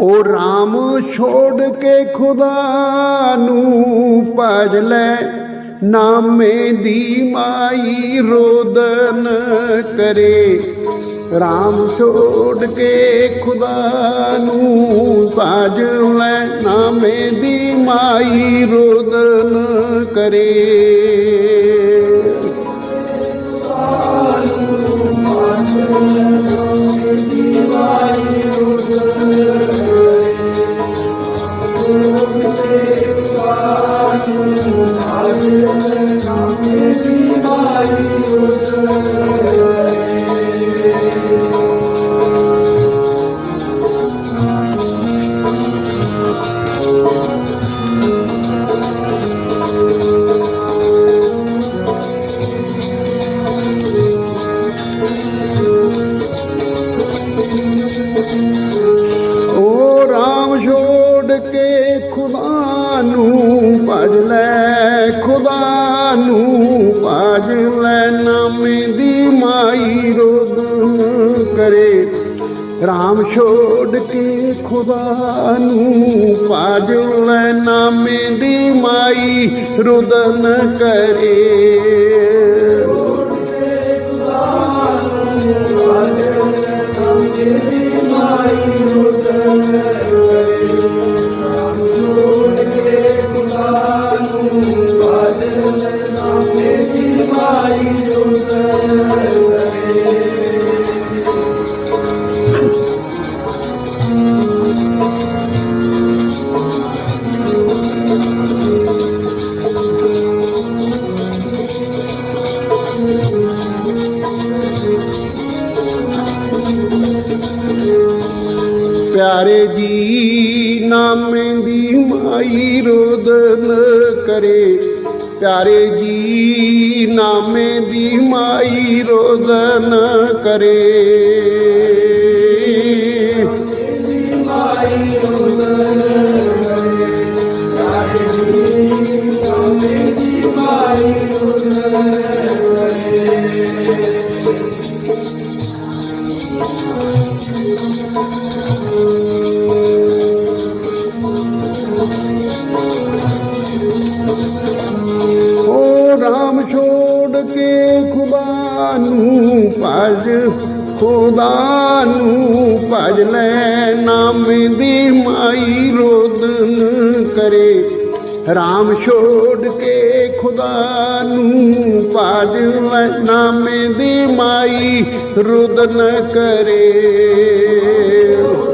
ਉਹ RAM ਛੋੜ ਕੇ ਖੁਦਾ ਨੂੰ ਭਜ ਲੈ, ਨਾਮੇ ਦੀ ਮਾਈ ਰੋਦਨ ਕਰੇ। RAM ਛੋੜ ਕੇ ਖੁਦਾ ਨੂੰ ਭਜ ਲੈ, ਨਾਮੇ ਦੀ ਮਾਈ ਰੋਦਨ ਕਰੇ। ਉਹ ਖੁਦਾ ਨੂੰ ਲੈ ਨਾਮੇ ਦੀ ਮਾਈ ਰੋਦਨ ਕਰੇ। ਰਾਮ ਛੋੜ ਕੇ ਖੁਦਾ ਨੂੰ ਭਜ ਲੈ ਨਾਮੇ ਦੀ ਮਾਈ ਰੁਦਨ ਕਰੇ। ਪਿਆਰੇ ਜੀ, ਨਾਮੇ ਦੀ ਮਾਈ ਰੋਦਨ ਕਰੇ। ਪਿਆਰੇ ਜੀ, ਨਾਮੇ ਦੀ ਮਾਈ ਰੋਦਨ ਕਰੇ। ਓ ਖੁਦਾ ਨੂੰ ਭਜ ਖੁਦਾ ਨੂੰ ਭਜ, ਲੈ ਨਾਮੇ ਦੀ ਮਾਈ ਰੋਦਨ ਕਰੇ। ਰਾਮ ਛੋੜ ਕੇ ਖੁਦਾ ਨੂੰ ਭਜ, ਲੈ ਨਾਮੇ ਦੀ ਮਾਈ ਰੁਦਨ ਕਰੇ।